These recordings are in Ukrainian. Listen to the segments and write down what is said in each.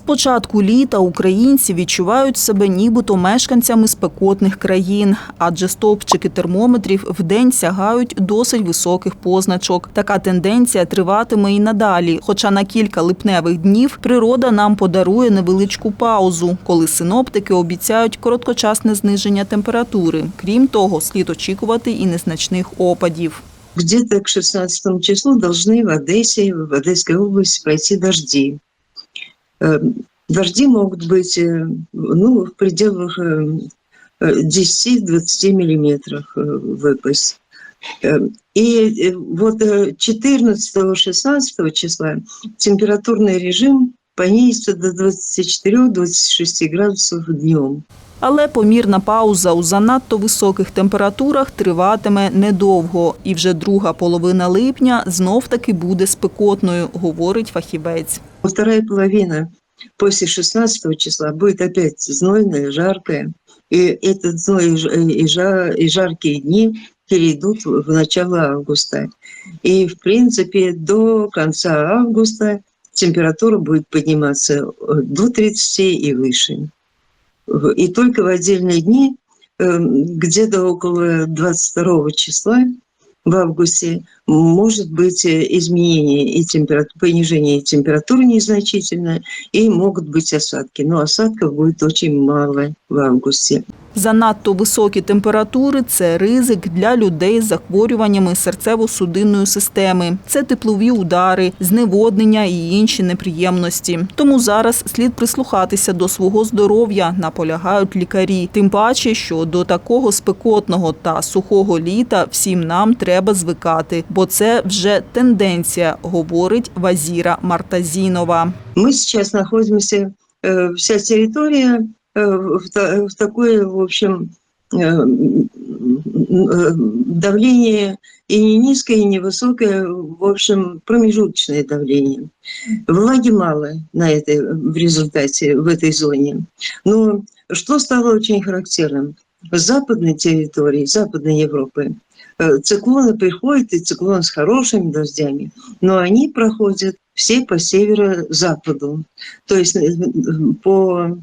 З початку літа українці відчувають себе нібито мешканцями спекотних країн, адже стовпчики термометрів вдень сягають досить високих позначок. Така тенденція триватиме і надалі. Хоча на кілька липневих днів природа нам подарує невеличку паузу, коли синоптики обіцяють короткочасне зниження температури. Крім того, слід очікувати і незначних опадів. Где-то к 16 числу должны в Одессе, в Одесской области пройти дожди. Э, Дожди могут быть э, ну, в пределах э, э, 10-20 миллиметров э, выпасть. Э, И э, вот э, 14-16 числа температурный режим понизится до 24-26 градусов днем. Але помірна пауза у занадто високих температурах триватиме недовго, і вже друга половина липня знов-таки буде спекотною, говорить фахівець. Вторая половина после 16 числа будет опять знойная, жаркая. И этот зной и ж- и жа- и жаркие дни перейдут в начало августа. И, в принципе, до конца августа температура будет подниматься э, до 30 и выше. И только в отдельные дни, э, где-то около 22 числа в августе может быть э, изменение и температура, понижение температуры незначительное, и могут быть осадки. Но осадков будет очень мало в августе. Занадто високі температури це ризик для людей з захворюваннями серцево-судинної системи. Це теплові удари, зневоднення і інші неприємності. Тому зараз слід прислухатися до свого здоров'я, наполягають лікарі. Тим паче, що до такого спекотного та сухого літа всім нам треба звикати, бо це вже тенденція, говорить Вазіра Мартазінова. Мы сейчас находимся, э, вся территория э, В, та- в такое, в общем, э, э, давление и не низкое, и не высокое, в общем, промежуточное давление. Влаги мало на этой, в результате в этой зоне. Но что стало очень характерным? В западной территории, Западной Европы, э, циклоны приходят, и циклон с хорошими дождями, но они проходят все по северо-западу, то есть э, по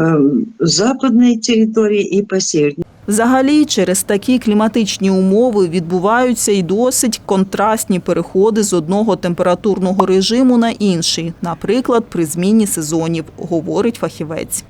э, території і по северной. Взагалі, через такі кліматичні умови відбуваються й досить контрастні переходи з одного температурного режиму на інший, наприклад, при зміні сезонів, говорить фахівець.